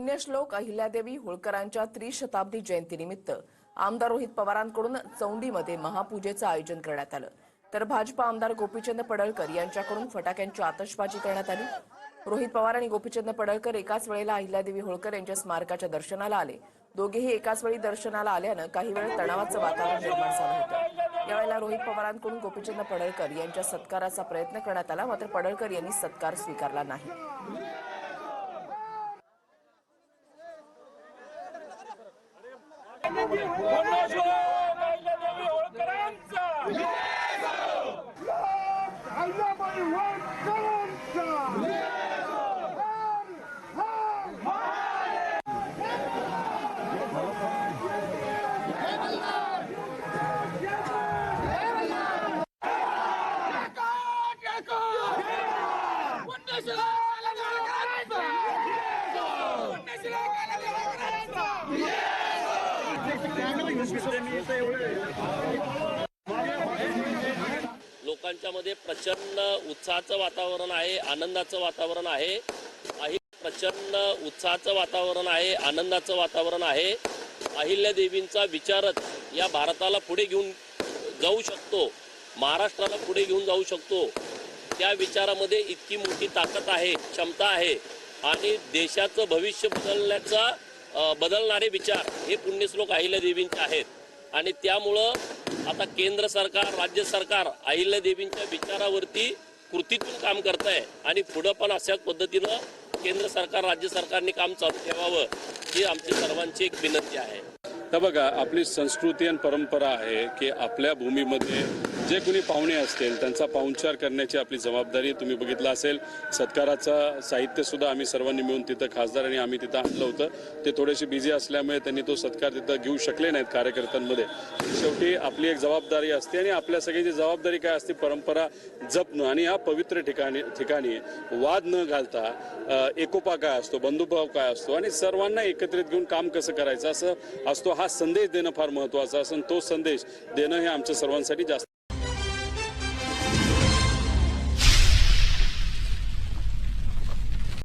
पुण्यश्लोक अहिल्यादेवी होळकरांच्या त्रिशताब्दी जयंतीनिमित्त आमदार रोहित पवारांकडून चौंडीमध्ये महापूजेचं आयोजन करण्यात आलं. तर भाजपा आमदार गोपीचंद पडळकर यांच्याकडून फटाक्यांची आतषबाजी करण्यात आली. रोहित पवार आणि गोपीचंद पडळकर एकाच वेळेला अहिल्यादेवी होळकर यांच्या स्मारकाच्या दर्शनाला आले. दोघेही एकाच वेळी दर्शनाला आल्यानं काही वेळ तणावाचं वातावरण निर्माण झालं होतं. यावेळेला रोहित पवारांकडून गोपीचंद पडळकर यांच्या सत्काराचा प्रयत्न करण्यात आला मात्र पडळकर यांनी सत्कार स्वीकारला नाही. अहिल्याबाई होळकरांचा लोकांच्या मध्ये प्रचंड उत्साहाचं वातावरण आहे आनंदाचं वातावरण आहे. काही प्रचंड उत्साहाचं वातावरण आहे आनंदाचं वातावरण आहे. अहिल्या देवींचा विचारच या भारताला पुढे घेऊन जाऊ शकतो महाराष्ट्राला पुढे घेऊन जाऊ शकतो. त्या विचारामध्ये इतकी मोठी ताकद आहे क्षमता आहे. आणि देशाचं भविष्य बदलण्याचा बदलणारे विचार हे पुण्यश्लोक अहिल्यादेवींचे आहेत. आणि त्यामुळं आता केंद्र सरकार राज्य सरकार अहिल्यादेवींच्या विचारावरती कृतीतून काम करत आहे आणि पुढं पण अशाच पद्धतीनं केंद्र सरकार राज्य सरकारने काम चालू ठेवावं ही आमची सर्वांची एक विनंती आहे. तर बघा आपली संस्कृती आणि परंपरा आहे की आपल्या भूमीमध्ये जे कोणी पाहुणे असतील त्यांचा पाहुणचार करण्याची आपली जबाबदारी तुम्ही बघितलं असेल. सत्काराचं साहित्य सुद्धा आम्ही सर्वांनी मिळून तिथं खासदार आणि आम्ही तिथं आणलं होतं. ते थोडेसे बिझी असल्यामुळे त्यांनी तो सत्कार तिथं घेऊ शकले नाहीत कार्यकर्त्यांमध्ये. शेवटी आपली एक जबाबदारी असते आणि आपल्या सगळ्यांची जबाबदारी काय असते? परंपरा जपणं. आणि या पवित्र ठिकाणी ठिकाणी वाद न घालता एकोपा काय असतो? बंधुभाव काय असतो? आणि सर्वांना एकत्रित घेऊन काम कसं करायचं? असं असतो हा संदेश देणं फार महत्वाचं असं तो संदेश देणं हे आमच्या सर्वांसाठी जास्त